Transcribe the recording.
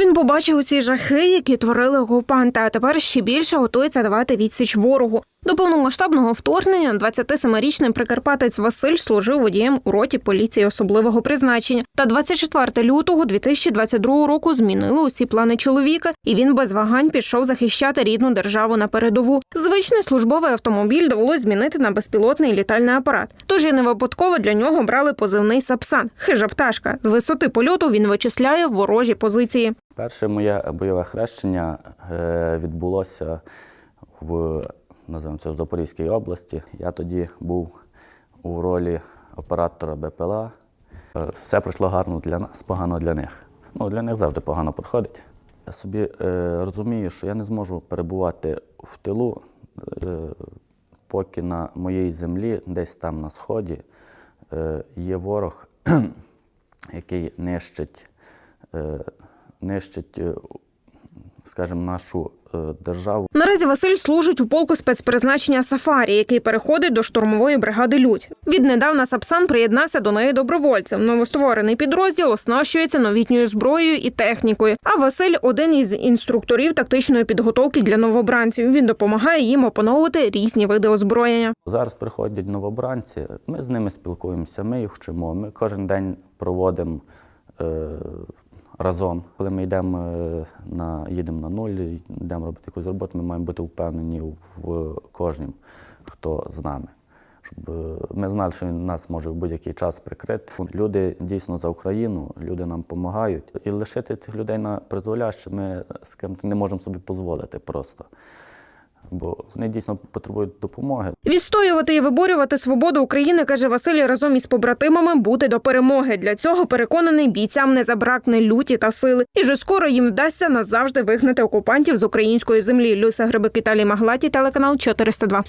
Він побачив усі жахи, які творили окупанти, а тепер ще більше готується давати відсіч ворогу. До повномасштабного вторгнення 27-річний прикарпатець Василь служив водієм у роті поліції особливого призначення. Та 24 лютого 2022 року змінили усі плани чоловіка, і він без вагань пішов захищати рідну державу на передову. Звичний службовий автомобіль довелось змінити на безпілотний літальний апарат. Тож і не випадково для нього брали позивний Сапсан хижа пташка. З висоти польоту він вичисляє ворожі позиції. Перше моє бойове хрещення е, відбулося в, називаємо це, в Запорізькій області. Я тоді був у ролі оператора БПЛА. Е, Все пройшло гарно для нас, погано для них. Ну, для них завжди погано проходить. Я собі е, розумію, що я не зможу перебувати в тилу, е, поки на моїй землі, десь там на сході, е, є ворог, який нищить, е, нищить, е, скажімо, нашу державу. Наразі Василь служить у полку спецпризначення Сафарі, який переходить до штурмової бригади Людь. Віднедавна Сапсан приєднався до неї добровольцем. Новостворений підрозділ оснащується новітньою зброєю і технікою. А Василь один із інструкторів тактичної підготовки для новобранців. Він допомагає їм опановувати різні види озброєння. Зараз приходять новобранці, ми з ними спілкуємося, ми їх вчимо. Ми кожен день проводимо е, разом. Коли ми йдемо е, на, їдемо на нуль, йдемо робити якусь роботу, ми маємо бути впевнені в кожнім, хто з нами. Щоб е, ми знали, що він нас може в будь-який час прикрити. Люди дійсно за Україну, люди нам допомагають. І лишити цих людей на призволяще ми з ким не можемо собі дозволити просто. Бо вони дійсно потребують допомоги. Відстоювати і виборювати свободу України, каже Василь, разом із побратимами бути до перемоги. Для цього переконаний бійцям не забракне люті та сили. І вже скоро їм вдасться назавжди вигнати окупантів з української землі. Люся Грибик Італій Маглаті, телеканал 402.